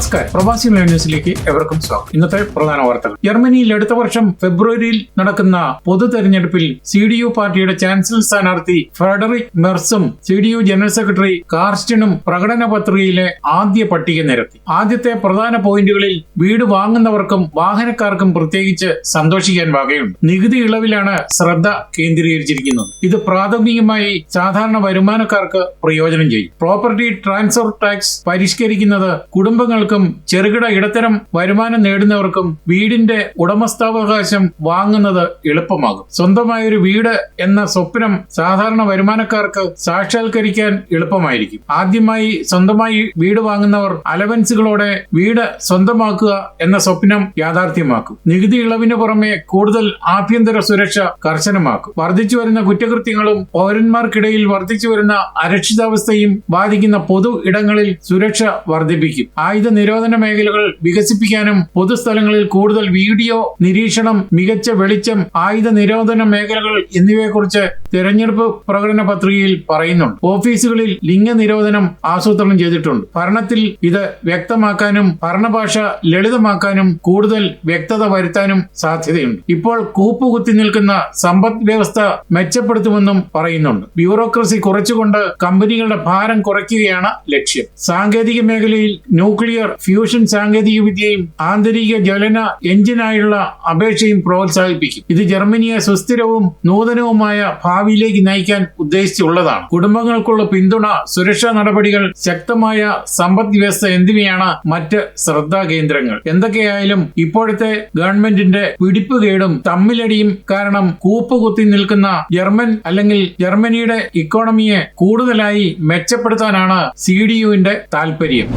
നമസ്കാരം. പ്രവാസി ന്യൂസിലേക്ക് എവർക്കും സ്വാഗതം. ഇന്നത്തെ പ്രധാന വാർത്തകൾ. ജർമ്മനിയിൽ അടുത്ത വർഷം ഫെബ്രുവരിയിൽ നടക്കുന്ന പൊതു തെരഞ്ഞെടുപ്പിൽ സി ഡി യു പാർട്ടിയുടെ ചാൻസലർ സ്ഥാനാർത്ഥി Frederick മെർസും C D U general secretary കാർസ്റ്റിനും പ്രകടന പത്രികയിലെ ആദ്യ പട്ടിക നിരത്തി. ആദ്യത്തെ പ്രധാന പോയിന്റുകളിൽ വീട് വാങ്ങുന്നവർക്കും വാഹനക്കാർക്കും പ്രത്യേകിച്ച് സന്തോഷിക്കാൻ വകയുണ്ട്. നികുതി ഇളവിലാണ് ശ്രദ്ധ കേന്ദ്രീകരിച്ചിരിക്കുന്നത്. ഇത് പ്രാഥമികമായി സാധാരണ വരുമാനക്കാർക്ക് പ്രയോജനം ചെയ്യും. പ്രോപ്പർട്ടി ട്രാൻസ്ഫർ ടാക്സ് പരിഷ്കരിക്കുന്നത് കുടുംബങ്ങൾക്കും ചെറുകിട ഇടത്തരം വരുമാനം നേടുന്നവർക്കും വീടിന്റെ ഉടമസ്ഥാവകാശം വാങ്ങുന്നത് എളുപ്പമാകും. സ്വന്തമായ ഒരു വീട് എന്ന സ്വപ്നം സാധാരണ വരുമാനക്കാർക്ക് സാക്ഷാത്കരിക്കാൻ എളുപ്പമായിരിക്കും. ആദ്യമായി സ്വന്തമായി വീട് വാങ്ങുന്നവർ അലവൻസുകളോടെ വീട് സ്വന്തമാക്കുക എന്ന സ്വപ്നം യാഥാർത്ഥ്യമാക്കും. നികുതി ഇളവിന് പുറമെ കൂടുതൽ ആഭ്യന്തര സുരക്ഷ കർശനമാക്കും. വർദ്ധിച്ചു വരുന്ന കുറ്റകൃത്യങ്ങളും പൗരന്മാർക്കിടയിൽ വർദ്ധിച്ചു വരുന്ന അരക്ഷിതാവസ്ഥയും ബാധിക്കുന്ന പൊതു ഇടങ്ങളിൽ സുരക്ഷ വർദ്ധിപ്പിക്കും. ആയുധ നിരോധന മേഖലകൾ വികസിപ്പിക്കാനും പൊതുസ്ഥലങ്ങളിൽ കൂടുതൽ വീഡിയോ നിരീക്ഷണം മികച്ച വെളിച്ചം ആയുധ നിരോധന മേഖലകൾ എന്നിവയെക്കുറിച്ച് തെരഞ്ഞെടുപ്പ് പ്രകടന പത്രികയിൽ പറയുന്നുണ്ട്. ഓഫീസുകളിൽ ലിംഗനിരോധനം ആസൂത്രണം ചെയ്തിട്ടുണ്ട്. ഭരണത്തിൽ ഇത് വ്യക്തമാക്കാനും ഭരണഭാഷ ലളിതമാക്കാനും കൂടുതൽ വ്യക്തത വരുത്താനും സാധ്യതയുണ്ട്. ഇപ്പോൾ കൂപ്പുകുത്തി നിൽക്കുന്ന സമ്പദ് വ്യവസ്ഥ മെച്ചപ്പെടുത്തുമെന്നും പറയുന്നുണ്ട്. ബ്യൂറോക്രസി കുറച്ചുകൊണ്ട് കമ്പനികളുടെ ഭാരം കുറയ്ക്കുകയാണ് ലക്ഷ്യം. സാങ്കേതിക മേഖലയിൽ ന്യൂക്ലിയർ ഫ്യൂഷൻ സാങ്കേതിക വിദ്യയും ആന്തരിക ജ്വലന എഞ്ചിനായുള്ള അപേക്ഷയും പ്രോത്സാഹിപ്പിക്കും. ഇത് ജർമ്മനിയെ സുസ്ഥിരവും നൂതനവുമായ ഭാവിയിലേക്ക് നയിക്കാൻ ഉദ്ദേശിച്ചുള്ളതാണ്. കുടുംബങ്ങൾക്കുള്ള പിന്തുണ സുരക്ഷാ നടപടികൾ ശക്തമായ സമ്പദ് വ്യവസ്ഥ എന്നിവയാണ് മറ്റ് ശ്രദ്ധാ കേന്ദ്രങ്ങൾ. എന്തൊക്കെയായാലും ഇപ്പോഴത്തെ ഗവൺമെന്റിന്റെ പിടിപ്പുകേടും തമ്മിലടിയും കാരണം കൂപ്പുകുത്തി നിൽക്കുന്ന ജർമ്മൻ അല്ലെങ്കിൽ ജർമ്മനിയുടെ ഇക്കോണമിയെ കൂടുതലായി മെച്ചപ്പെടുത്താനാണ് സി ഡി യുവിന്റെ താല്പര്യം.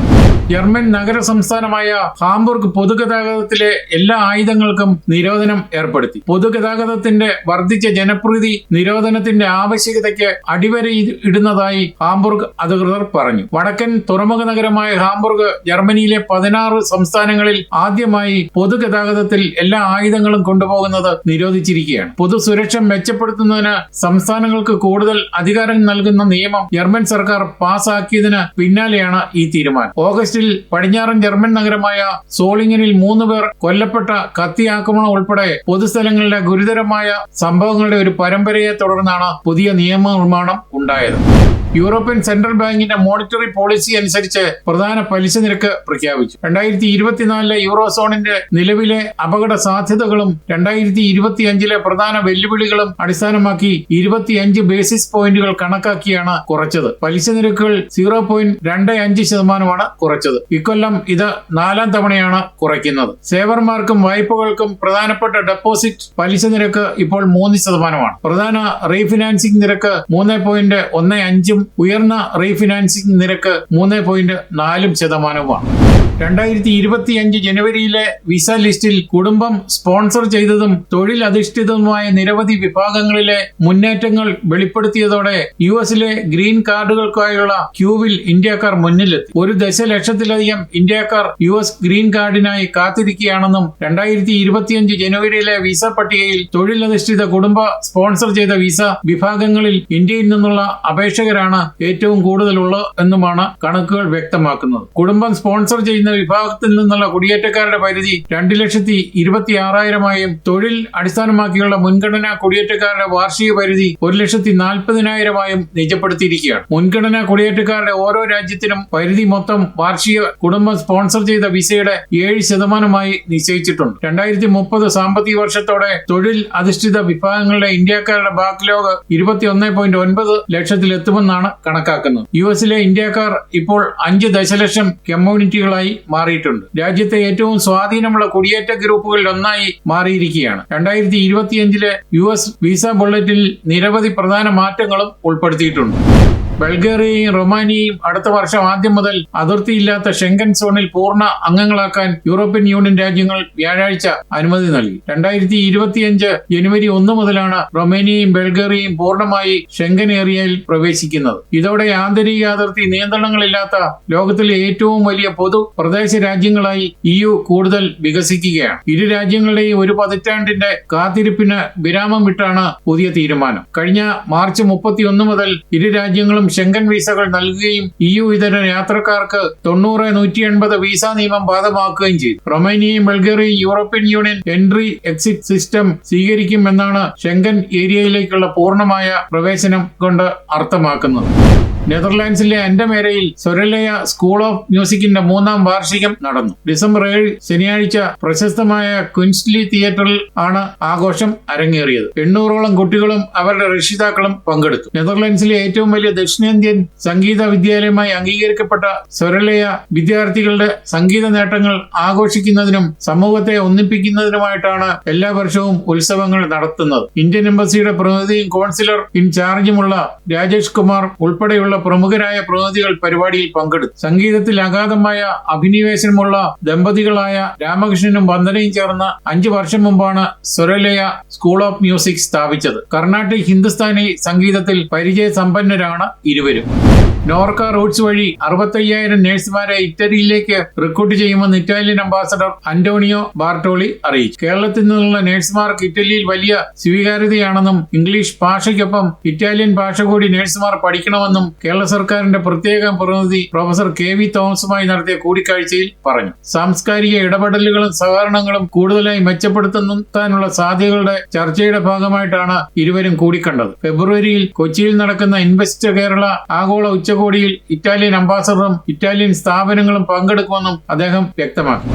ജർമ്മൻ നഗര സംസ്ഥാനമായ ഹാംബുർഗ് പൊതുഗതാഗതത്തിലെ എല്ലാ ആയുധങ്ങൾക്കും നിരോധനം ഏർപ്പെടുത്തി. പൊതുഗതാഗതത്തിന്റെ വർദ്ധിച്ച ജനപ്രീതി നിരോധനത്തിന്റെ ആവശ്യകതയ്ക്ക് അടിവര ഇടുന്നതായി ഹാംബുർഗ് അധികൃതർ പറഞ്ഞു. വടക്കൻ തുറമുഖ നഗരമായ ഹാംബുർഗ് ജർമ്മനിയിലെ പതിനാറ് സംസ്ഥാനങ്ങളിൽ ആദ്യമായി പൊതുഗതാഗതത്തിൽ എല്ലാ ആയുധങ്ങളും കൊണ്ടുപോകുന്നത് നിരോധിച്ചിരിക്കുകയാണ്. പൊതുസുരക്ഷ മെച്ചപ്പെടുത്തുന്നതിന് സംസ്ഥാനങ്ങൾക്ക് കൂടുതൽ അധികാരം നൽകുന്ന നിയമം ജർമ്മൻ സർക്കാർ പാസാക്കിയതിന് പിന്നാലെയാണ് ഈ തീരുമാനം. ഓഗസ്റ്റിൽ പടിഞ്ഞാറൻ ജർമ്മൻ നഗരമായ സോളിംഗനിൽ മൂന്ന് പേർ കൊല്ലപ്പെട്ട കത്തി ആക്രമണം ഉൾപ്പെടെ പൊതുസ്ഥലങ്ങളിലെ ഗുരുതരമായ സംഭവങ്ങളുടെ ഒരു പരമ്പരയെ തുടർന്നാണ് പുതിയ നിയമനിർമ്മാണം ഉണ്ടായത്. യൂറോപ്യൻ സെൻട്രൽ ബാങ്കിന്റെ മോണിറ്ററി പോളിസി അനുസരിച്ച് പ്രധാന പലിശ നിരക്ക് പ്രഖ്യാപിച്ചു. രണ്ടായിരത്തി ഇരുപത്തിനാലിലെ യൂറോ സോണിന്റെ നിലവിലെ അപകട സാധ്യതകളും രണ്ടായിരത്തി ഇരുപത്തിയഞ്ചിലെ പ്രധാന വെല്ലുവിളികളും അടിസ്ഥാനമാക്കി ഇരുപത്തിയഞ്ച് ബേസിസ് പോയിന്റുകൾ കണക്കാക്കിയാണ് കുറച്ചത്. പലിശ നിരക്കുകൾ സീറോ പോയിന്റ് രണ്ട് അഞ്ച് ശതമാനമാണ് കുറച്ചത്. ഇക്കൊല്ലം ഇത് നാലാം തവണയാണ് കുറയ്ക്കുന്നത്. സേവർമാർക്കും വായ്പകൾക്കും പ്രധാനപ്പെട്ട ഡെപ്പോസിറ്റ് പലിശ നിരക്ക് ഇപ്പോൾ മൂന്ന് ശതമാനമാണ്. പ്രധാന റീഫിനാൻസിംഗ് നിരക്ക് മൂന്ന് പോയിന്റ് ഒന്ന് അഞ്ചും ഉയർന്ന റീഫിനാൻസിംഗ് നിരക്ക് മൂന്ന് പോയിന്റ് നാലും ശതമാനവുമാണ്. രണ്ടായിരത്തി ഇരുപത്തി അഞ്ച് ജനുവരിയിലെ വിസ ലിസ്റ്റിൽ കുടുംബം സ്പോൺസർ ചെയ്തതും തൊഴിൽ അധിഷ്ഠിതവുമായ നിരവധി വിഭാഗങ്ങളിലെ മുന്നേറ്റങ്ങൾ വെളിപ്പെടുത്തിയതോടെ യു എസിലെ ഗ്രീൻ കാർഡുകൾക്കായുള്ള ക്യൂവിൽ ഇന്ത്യക്കാർ മുന്നിലെത്തി. ഒരു ദശലക്ഷത്തിലധികം ഇന്ത്യക്കാർ യു എസ് ഗ്രീൻ കാർഡിനായി കാത്തിരിക്കുകയാണെന്നും രണ്ടായിരത്തി ഇരുപത്തിയഞ്ച് ജനുവരിയിലെ വിസ പട്ടികയിൽ തൊഴിലധിഷ്ഠിത കുടുംബ സ്പോൺസർ ചെയ്ത വിസ വിഭാഗങ്ങളിൽ ഇന്ത്യയിൽ നിന്നുള്ള അപേക്ഷകരാണ് ഏറ്റവും കൂടുതലുള്ളത് എന്നുമാണ് കണക്കുകൾ വ്യക്തമാക്കുന്നത്. കുടുംബം സ്പോൺസർ ചെയ്യുന്ന വിഭാഗത്തിൽ നിന്നുള്ള കുടിയേറ്റക്കാരുടെ പരിധി രണ്ട് ലക്ഷത്തി ഇരുപത്തി ആറായിരമായും തൊഴിൽ അടിസ്ഥാനമാക്കിയുള്ള മുൻഗണനാ കുടിയേറ്റക്കാരുടെ വാർഷിക പരിധി ഒരു ലക്ഷത്തി നാൽപ്പതിനായിരമായും നിജപ്പെടുത്തിയിരിക്കുകയാണ്. മുൻഗണനാ കുടിയേറ്റക്കാരുടെ ഓരോ രാജ്യത്തിനും പരിധി മൊത്തം വാർഷിക കുടുംബം സ്പോൺസർ ചെയ്ത വിസയുടെ ഏഴ് ശതമാനമായി നിശ്ചയിച്ചിട്ടുണ്ട്. രണ്ടായിരത്തി മുപ്പത് സാമ്പത്തിക വർഷത്തോടെ തൊഴിൽ അധിഷ്ഠിത വിഭാഗങ്ങളുടെ ഇന്ത്യക്കാരുടെ ബാക്ക്ലോഗ് ഇരുപത്തി ഒന്ന് പോയിന്റ് ഒൻപത് ലക്ഷത്തിലെത്തുമെന്നാണ് കണക്കാക്കുന്നത്. യു എസിലെ ഇന്ത്യക്കാർ ഇപ്പോൾ അഞ്ച് ദശലക്ഷം കമ്മ്യൂണിറ്റികളായി മാറിയിട്ടുണ്ട്. രാജ്യത്തെ ഏറ്റവും സ്വാധീനമുള്ള കുടിയേറ്റ ഗ്രൂപ്പുകളിൽ ഒന്നായി മാറിയിരിക്കുകയാണ്. രണ്ടായിരത്തി ഇരുപത്തിയഞ്ചിലെ യു എസ് വിസ ബുള്ളറ്റിൽ നിരവധി പ്രധാന മാറ്റങ്ങളും ഉൾപ്പെടുത്തിയിട്ടുണ്ട്. ബൾഗേറിയയും റൊമാനിയയും അടുത്ത വർഷം ആദ്യം മുതൽ അതിർത്തിയില്ലാത്ത ഷെങ്കൻ സോണിൽ പൂർണ അംഗങ്ങളാക്കാൻ യൂറോപ്യൻ യൂണിയൻ രാജ്യങ്ങൾ വ്യാഴാഴ്ച അനുമതി നൽകി. രണ്ടായിരത്തി ഇരുപത്തിയഞ്ച് ജനുവരി ഒന്ന് മുതലാണ് റൊമേനിയയും ബൾഗേറിയയും പൂർണമായി ഷെങ്കൻ ഏരിയയിൽ പ്രവേശിക്കുന്നത്. ഇതോടെ ആന്തരിക അതിർത്തി നിയന്ത്രണങ്ങളില്ലാത്ത ലോകത്തിലെ ഏറ്റവും വലിയ പൊതു പ്രദേശ രാജ്യങ്ങളായി ഇ കൂടുതൽ വികസിക്കുകയാണ്. ഇരു രാജ്യങ്ങളുടെയും ഒരു പതിറ്റാണ്ടിന്റെ കാത്തിരിപ്പിന് വിരാമം വിട്ടാണ് പുതിയ തീരുമാനം. കഴിഞ്ഞ മാർച്ച് മുപ്പത്തിയൊന്ന് മുതൽ ഇരു രാജ്യങ്ങളും ഷെങ്കൻ വിസകൾ നൽകുകയും ഇ യു ഇതര യാത്രക്കാർക്ക് തൊണ്ണൂറ് നൂറ്റി എൺപത് വിസ നിയമം ബാധമാക്കുകയും ചെയ്തു. റൊമേനിയയും ബൾഗേറിയയും European union entry exit system സ്വീകരിക്കുമെന്നാണ് Schengen ഏരിയയിലേക്കുള്ള പൂർണമായ പ്രവേശനം കൊണ്ട് അർത്ഥമാക്കുന്നത്. നെതർലാൻഡ്സിലെ അൻഡമേരയിൽ സൊരലയ സ്കൂൾ ഓഫ് മ്യൂസിക്കിന്റെ മൂന്നാം വാർഷികം നടന്നു. ഡിസംബർ ഏഴ് ശനിയാഴ്ച പ്രശസ്തമായ ക്വിൻസ്ലി തിയേറ്ററിൽ ആണ് ആഘോഷം അരങ്ങേറിയത്. എണ്ണൂറോളം കുട്ടികളും അവരുടെ രക്ഷിതാക്കളും പങ്കെടുത്തു. നെതർലാൻഡ്സിലെ ഏറ്റവും വലിയ ദക്ഷിണേന്ത്യൻ സംഗീത വിദ്യാലയമായി അംഗീകരിക്കപ്പെട്ട സൊരലയ വിദ്യാർത്ഥികളുടെ സംഗീത നേട്ടങ്ങൾ ആഘോഷിക്കുന്നതിനും സമൂഹത്തെ ഒന്നിപ്പിക്കുന്നതിനുമായിട്ടാണ് എല്ലാ വർഷവും ഉത്സവങ്ങൾ നടത്തുന്നത്. ഇന്ത്യൻ എംബസിയുടെ പ്രതിനിധിയും കോൺസിലർ ഇൻചാർജുമുള്ള രാജേഷ് കുമാർ ഉൾപ്പെടെയുള്ള പ്രമുഖരായ പ്രതിനിധികൾ പരിപാടിയിൽ പങ്കെടുത്തു. സംഗീതത്തിൽ അഗാധമായ അഭിനിവേശനമുള്ള ദമ്പതികളായ രാമകൃഷ്ണനും വന്ദനയും ചേർന്ന അഞ്ചു വർഷം മുമ്പാണ് സ്വരലയ സ്കൂൾ ഓഫ് മ്യൂസിക് സ്ഥാപിച്ചത്. കർണാട്ടിക് ഹിന്ദുസ്ഥാനി സംഗീതത്തിൽ പരിചയ സമ്പന്നരാണ് ഇരുവരും. നോർക്ക റൂട്ട്സ് വഴി അറുപത്തയ്യായിരം നഴ്സുമാരെ ഇറ്റലിയിലേക്ക് റിക്രൂട്ട് ചെയ്യുമെന്ന് ഇറ്റാലിയൻ അംബാസഡർ അന്റോണിയോ ബാർട്ടോളി അറിയിച്ചു. കേരളത്തിൽ നിന്നുള്ള നഴ്സുമാർക്ക് ഇറ്റലിയിൽ വലിയ സ്വീകാര്യതയാണെന്നും ഇംഗ്ലീഷ് ഭാഷയ്ക്കൊപ്പം ഇറ്റാലിയൻ ഭാഷ കൂടി നഴ്സുമാർ പഠിക്കണമെന്നും കേരള സർക്കാരിന്റെ പ്രത്യേക പ്രതിനിധി പ്രൊഫസർ കെ വി തോമസുമായി നടത്തിയ കൂടിക്കാഴ്ചയിൽ പറഞ്ഞു. സാംസ്കാരിക ഇടപെടലുകളും സഹകരണങ്ങളും കൂടുതലായി മെച്ചപ്പെടുത്തുന്നതിനുള്ള സാധ്യതകളുടെ ചർച്ചയുടെ ഭാഗമായിട്ടാണ് ഇരുവരും കൂടിക്കണ്ടത്. ഫെബ്രുവരിയിൽ കൊച്ചിയിൽ നടക്കുന്ന ഇൻവെസ്റ്റ് കേരള ആഗോള ഉച്ചകോടിയിൽ ഇറ്റാലിയൻ അംബാസഡറും ഇറ്റാലിയൻ സ്ഥാപനങ്ങളും പങ്കെടുക്കുമെന്നും അദ്ദേഹം വ്യക്തമാക്കി.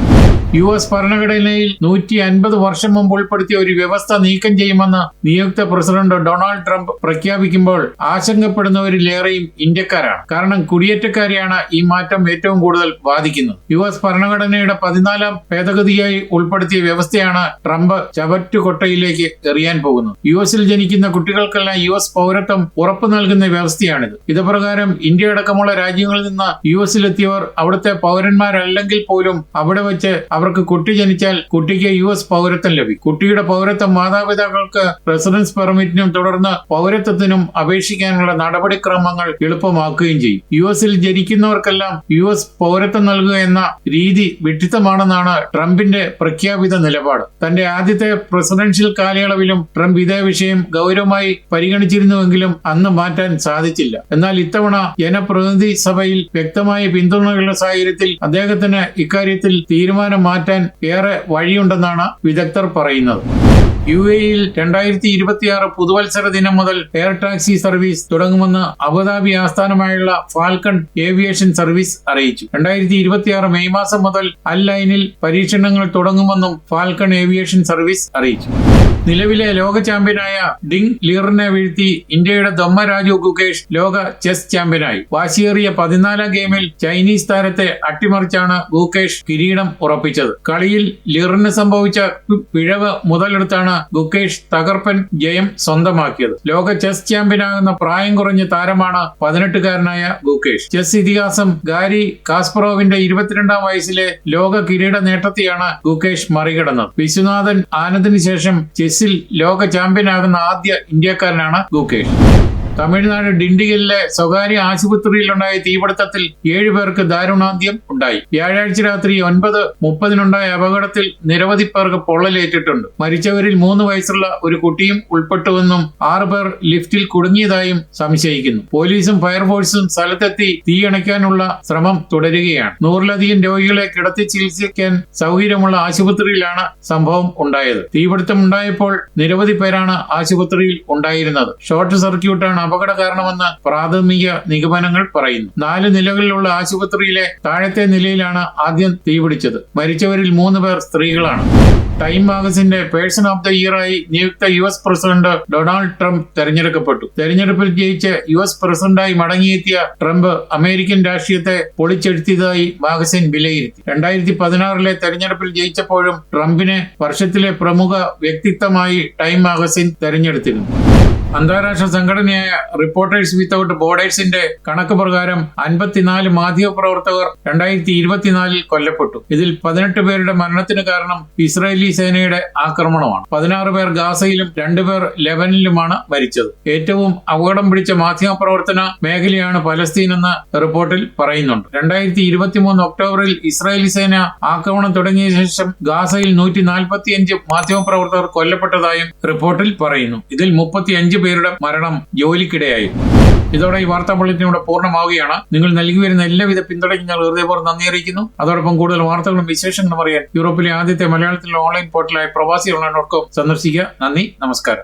യു എസ് ഭരണഘടനയിൽ നൂറ്റി അൻപത് വർഷം മുമ്പ് ഉൾപ്പെടുത്തിയ ഒരു വ്യവസ്ഥ നീക്കം ചെയ്യുമെന്ന് നിയുക്ത പ്രസിഡന്റ് ഡൊണാൾഡ് ട്രംപ് പ്രഖ്യാപിക്കുമ്പോൾ ആശങ്കപ്പെടുന്നവരിലേറെയും ഇന്ത്യക്കാരാണ്. കാരണം കുടിയേറ്റക്കാരെയാണ് ഈ മാറ്റം ഏറ്റവും കൂടുതൽ ബാധിക്കുന്നത്. യു എസ് ഭരണഘടനയുടെ പതിനാലാം ഭേദഗതിയായി ഉൾപ്പെടുത്തിയ വ്യവസ്ഥയാണ് ട്രംപ് ചവറ്റുകൊട്ടയിലേക്ക് എറിയാൻ പോകുന്നത്. യു എസിൽ ജനിക്കുന്ന കുട്ടികൾക്കെല്ലാം യു എസ് പൗരത്വം ഉറപ്പു നൽകുന്ന വ്യവസ്ഥയാണിത്. ഇത് പ്രകാരം ഇന്ത്യ അടക്കമുള്ള രാജ്യങ്ങളിൽ നിന്ന് യു എസിലെത്തിയവർ അവിടുത്തെ പൗരന്മാരല്ലെങ്കിൽ പോലും അവിടെ വെച്ച് അവർക്ക് കുട്ടി ജനിച്ചാൽ കുട്ടിക്ക് യു എസ് പൗരത്വം ലഭിക്കും കുട്ടിയുടെ പൗരത്വം മാതാപിതാക്കൾക്ക് റെസിഡൻസ് പെർമിറ്റിനും തുടർന്ന് പൗരത്വത്തിനും അപേക്ഷിക്കാനുള്ള നടപടിക്രമങ്ങൾ എളുപ്പമാക്കുകയും ചെയ്യും. യു എസിൽ ജനിക്കുന്നവർക്കെല്ലാം യു എസ് പൗരത്വം നൽകുക എന്ന രീതി വിട്ടിത്തമാണെന്നാണ് ട്രംപിന്റെ പ്രഖ്യാപിത നിലപാട്. തന്റെ ആദ്യത്തെ പ്രസിഡൻഷ്യൽ കാലയളവിലും ട്രംപ് ഇതേ വിഷയം ഗൗരവമായി പരിഗണിച്ചിരുന്നുവെങ്കിലും അന്ന് മാറ്റാൻ സാധിച്ചില്ല. എന്നാൽ ഇത്തവണ ജനപ്രതിനിധി സഭയിൽ വ്യക്തമായ പിന്തുണയുള്ള സാഹചര്യത്തിൽ അദ്ദേഹത്തിന് ഇക്കാര്യത്തിൽ തീരുമാനം മാറ്റാൻ ഏറെ വഴിയുണ്ടെന്നാണ് വിദഗ്ധർ പറയുന്നത്. യു എയിൽ രണ്ടായിരത്തി ഇരുപത്തിയാറ് പുതുവത്സര ദിനം മുതൽ എയർ ടാക്സി സർവീസ് തുടങ്ങുമെന്ന് അബുദാബി ആസ്ഥാനമായുള്ള ഫാൽക്കൺ ഏവിയേഷൻ സർവീസ് അറിയിച്ചു. രണ്ടായിരത്തി ഇരുപത്തിയാറ് മെയ് മാസം മുതൽ അൽ ലൈനിൽ പരീക്ഷണങ്ങൾ തുടങ്ങുമെന്നും ഫാൽക്കൺ ഏവിയേഷൻ സർവീസ് അറിയിച്ചു. നിലവിലെ ലോക ചാമ്പ്യനായ ഡിങ് ലീറിനെ വീഴ്ത്തി ഇന്ത്യയുടെ ദമ്മ രാജു ഗുകേഷ് ലോക ചെസ് ചാമ്പ്യനായി. വാശിയേറിയ പതിനാലാം ഗെയിമിൽ ചൈനീസ് താരത്തെ അട്ടിമറിച്ചാണ് ഗുകേഷ് കിരീടം ഉറപ്പിച്ചത്. കളിയിൽ ലീറിന് സംഭവിച്ച പിഴവ് മുതലെടുത്താണ് ഗുകേഷ് തകർപ്പൻ ജയം സ്വന്തമാക്കിയത്. ലോക ചെസ് ചാമ്പ്യനാകുന്ന പ്രായം കുറഞ്ഞ താരമാണ് പതിനെട്ടുകാരനായ ഗുകേഷ്. ചെസ് ഇതിഹാസം ഗാരി കാസ്പറോവിന്റെ ഇരുപത്തിരണ്ടാം വയസ്സിലെ ലോക കിരീട നേട്ടത്തെയാണ് ഗുകേഷ് മറികടന്നത്. വിശ്വനാഥൻ ആനന്ദിന് ശേഷം ചെസ്സിൽ ലോക ചാമ്പ്യനാകുന്ന ആദ്യ ഇന്ത്യക്കാരനാണ് ഗുകേഷ്. തമിഴ്നാട് ഡിണ്ടിഗലിലെ സ്വകാര്യ ആശുപത്രിയിലുണ്ടായ തീപിടുത്തത്തിൽ ഏഴു പേർക്ക് ദാരുണാന്ത്യം ഉണ്ടായി. വ്യാഴാഴ്ച രാത്രി ഒൻപത് മുപ്പതിനുണ്ടായ അപകടത്തിൽ നിരവധി പേർക്ക് പൊള്ളലേറ്റിട്ടുണ്ട്. മരിച്ചവരിൽ മൂന്ന് വയസ്സുള്ള ഒരു കുട്ടിയും ഉൾപ്പെട്ടുവെന്നും ആറു പേർ ലിഫ്റ്റിൽ കുടുങ്ങിയതായും സംശയിക്കുന്നു. പോലീസും ഫയർഫോഴ്സും സ്ഥലത്തെത്തി തീയണയ്ക്കാനുള്ള ശ്രമം തുടരുകയാണ്. നൂറിലധികം രോഗികളെ കിടത്തി ചികിത്സിക്കാൻ സൗകര്യമുള്ള ആശുപത്രിയിലാണ് സംഭവം ഉണ്ടായത്. തീപിടുത്തം ഉണ്ടായപ്പോൾ നിരവധി പേരാണ് ആശുപത്രിയിൽ ഉണ്ടായിരുന്നത്. ഷോർട്ട് സർക്യൂട്ടാണ് അപകട കാരണമെന്ന് പ്രാഥമിക നിഗമനങ്ങൾ പറയുന്നു. നാല് നിലകളിലുള്ള ആശുപത്രിയിലെ താഴത്തെ നിലയിലാണ് ആദ്യം തീപിടിച്ചത് മരിച്ചവരിൽ മൂന്ന് പേർ സ്ത്രീകളാണ്. ടൈം മാഗസിന്റെ പേഴ്സൺ ഓഫ് ദ ആയി നിയുക്ത U S president Donald Trump തെരഞ്ഞെടുക്കപ്പെട്ടു. തെരഞ്ഞെടുപ്പിൽ ജയിച്ച് യു എസ് പ്രസിഡന്റായി മടങ്ങിയെത്തിയ ട്രംപ് അമേരിക്കൻ രാഷ്ട്രീയത്തെ പൊളിച്ചെടുത്തിയതായി മാഗസിൻ വിലയിരുത്തി. രണ്ടായിരത്തി പതിനാറിലെ തെരഞ്ഞെടുപ്പിൽ ജയിച്ചപ്പോഴും ട്രംപിനെ വർഷത്തിലെ പ്രമുഖ വ്യക്തിത്വമായി ടൈം മാഗസിൻ തെരഞ്ഞെടുത്തിരുന്നു. അന്താരാഷ്ട്ര സംഘടനയായ റിപ്പോർട്ടേഴ്സ് വിത്തൌട്ട് ബോർഡേഴ്സിന്റെ കണക്ക് പ്രകാരം അൻപത്തിനാല് മാധ്യമപ്രവർത്തകർ രണ്ടായിരത്തി ഇരുപത്തിനാലിൽ കൊല്ലപ്പെട്ടു. ഇതിൽ പതിനെട്ട് പേരുടെ മരണത്തിന് കാരണം ഇസ്രായേലി സേനയുടെ ആക്രമണമാണ്. പതിനാറ് പേർ ഗാസയിലും രണ്ടുപേർ ലെബനിലുമാണ് മരിച്ചത്. ഏറ്റവും അപകടം പിടിച്ച മാധ്യമപ്രവർത്തന മേഖലയാണ് പലസ്തീൻ എന്ന് റിപ്പോർട്ടിൽ പറയുന്നുണ്ട്. രണ്ടായിരത്തി ഇരുപത്തിമൂന്ന് ഒക്ടോബറിൽ ഇസ്രായേലി സേന ആക്രമണം തുടങ്ങിയ ശേഷം ഗാസയിൽ നൂറ്റി നാൽപ്പത്തിയഞ്ച് മാധ്യമപ്രവർത്തകർ കൊല്ലപ്പെട്ടതായും റിപ്പോർട്ടിൽ പറയുന്നു. ഇതിൽ മുപ്പത്തിയഞ്ച് പേരുടെ മരണം ജോലിക്കിടെയായി. ഇതോടെ ഈ വാർത്താ ബുള്ളറ്റിൻ ഇവിടെ പൂർണമാവുകയാണ്. നിങ്ങൾ നൽകി വരുന്ന എല്ലാവിധ പിന്തുണയ്ക്കും ഞങ്ങൾ ഹൃദയപൂർവം നന്ദി അറിയിക്കുന്നു. അതോടൊപ്പം കൂടുതൽ വാർത്തകളും വിശേഷങ്ങളും അറിയാൻ യൂറോപ്പിലെ ആദ്യത്തെ മലയാളത്തിലെ ഓൺലൈൻ പോർട്ടലായ പ്രവാസി ഓൺലൈൻ ഡോട്ട് കോം സന്ദർശിക്കുക. നന്ദി നമസ്കാരം.